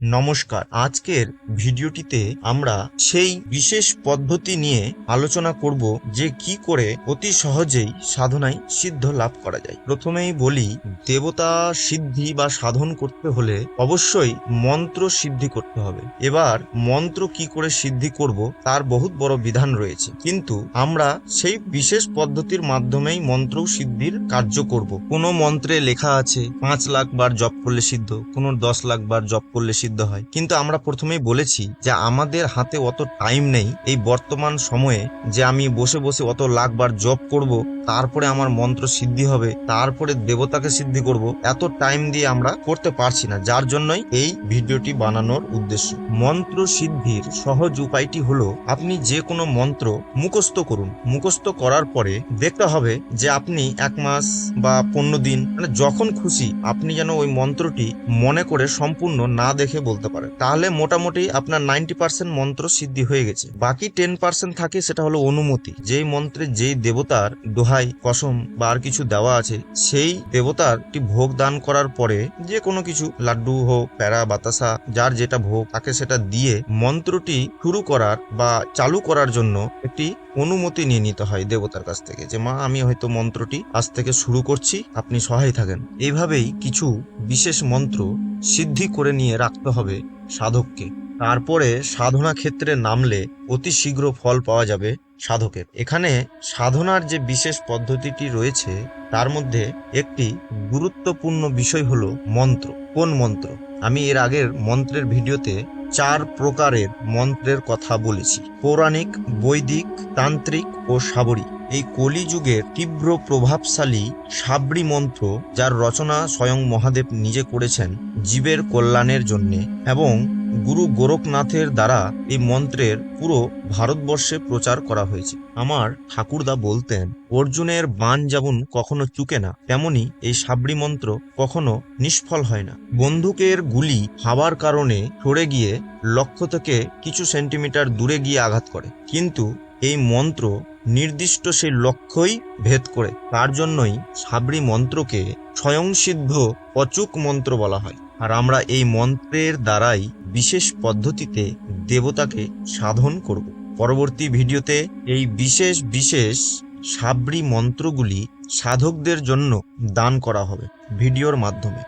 নমস্কার। আজকের ভিডিওটিতে আমরা সেই বিশেষ পদ্ধতি নিয়ে আলোচনা করব যে কি করে অতি সহজেই সাধনায় সিদ্ধ লাভ করা যায়। প্রথমেই বলি, দেবতা সিদ্ধি বা সাধন করতে হলে অবশ্যই মন্ত্র সিদ্ধি করতে হবে। এবার মন্ত্র কি করে সিদ্ধি করব তার বহুত বড় বিধান রয়েছে। কিন্তু আমরা সেই বিশেষ পদ্ধতির মাধ্যমেই মন্ত্র সিদ্ধির কার্য করব। কোনো মন্ত্রে লেখা আছে, পাঁচ লাখ বার জপ করলে সিদ্ধ, কোনো দশ লাখ বার জপ করলে হয়। কিন্তু আমরা প্রথমেই বলেছি যে আমাদের হাতে অত টাইম নেই, এই বর্তমান সময়ে যে আমি বসে বসে অত লাখ বার জপ করব, তারপরে আমার মন্ত্র সিদ্ধি হবে, তারপরে দেবতাকে সিদ্ধি করব, এত টাইম দিয়ে আমরা করতে পারছি না। যার জন্যই এই ভিডিওটি বানানোর উদ্দেশ্য। মন্ত্র সিদ্ধির সহজ উপায়টি হলো, আপনি যে কোনো মন্ত্র মুখস্থ করুন। মুখস্থ করার পরে দেখতে হবে যে আপনি এক মাস বা পনেরো দিন মানে যখন খুশি আপনি যেন ওই মন্ত্রটি মনে করে সম্পূর্ণ না দেখে বলতে পারেন তাহলে মোটামুটি আপনার নাইনটি পার্সেন্ট মন্ত্র সিদ্ধি হয়ে গেছে। বাকি টেন পার্সেন্ট থাকে সেটা হলো অনুমতি। যেই মন্ত্রে যেই দেবতার দোহাই, কসম বা আর কিছু দেওয়া আছে, সেই দেবতার একটি ভোগ দান করার পরে যে কোনো কিছু, লাড্ডু হোক, প্যারা, বাতাসা, যার যেটা ভোগ তাকে সেটা দিয়ে মন্ত্রটি শুরু করার বা চালু করার জন্য একটি অনুমতি নিয়ে নিতে হয় দেবতার কাছ থেকে যে, মা, আমি হয়তো মন্ত্রটি আজ থেকে শুরু করছি, আপনি সহায় থাকেন। এইভাবেই কিছু বিশেষ মন্ত্র সিদ্ধি করে নিয়ে রাখতে হবে সাধককে। তারপরে সাধনা ক্ষেত্রে নামলে অতি শীঘ্র ফল পাওয়া যাবে সাধকের। এখানে সাধনার যে বিশেষ পদ্ধতিটি রয়েছে, তার মধ্যে একটি গুরুত্বপূর্ণ বিষয় হলো মন্ত্র। কোন মন্ত্র? আমি এর আগের মন্ত্রের ভিডিওতে চার প্রকারের মন্ত্রের কথা বলেছি। পৌরাণিক বৈদিক তান্ত্রিক ও সাবরী এই কলিযুগের তীব্র প্রভাবশালী সাবরি মন্ত্র যার রচনা স্বয়ং মহাদেব নিজে করেছেন জীবের কল্যাণের জন্য এবং গুরু গোরখনাথের দ্বারা এই মন্ত্রের পুরো ভারতবর্ষে প্রচার করা হয়েছে। আমার ঠাকুরদা বলতেন, অর্জুনের বান যেমন কখনো চুকে না, তেমনি এই সাবরি মন্ত্র কখনো নিষ্ফল হয় না। বন্দুকের গুলি হাওয়ার কারণে সরে গিয়ে লক্ষ্য থেকে কিছু সেন্টিমিটার দূরে গিয়ে আঘাত করে। কিন্তু এই মন্ত্র নির্দিষ্ট সেই লক্ষ্যই ভেদ করে। তার জন্যই সাবরি মন্ত্রকে স্বয়ংসিদ্ধ অচুক মন্ত্র বলা হয়। আর আমরা এই মন্ত্রের দ্বারাই বিশেষ পদ্ধতিতে দেবতাকে সাধন করব। পরবর্তী ভিডিওতে এই বিশেষ বিশেষ সাবরি মন্ত্রগুলি সাধকদের জন্য দান করা হবে ভিডিওর মাধ্যমে।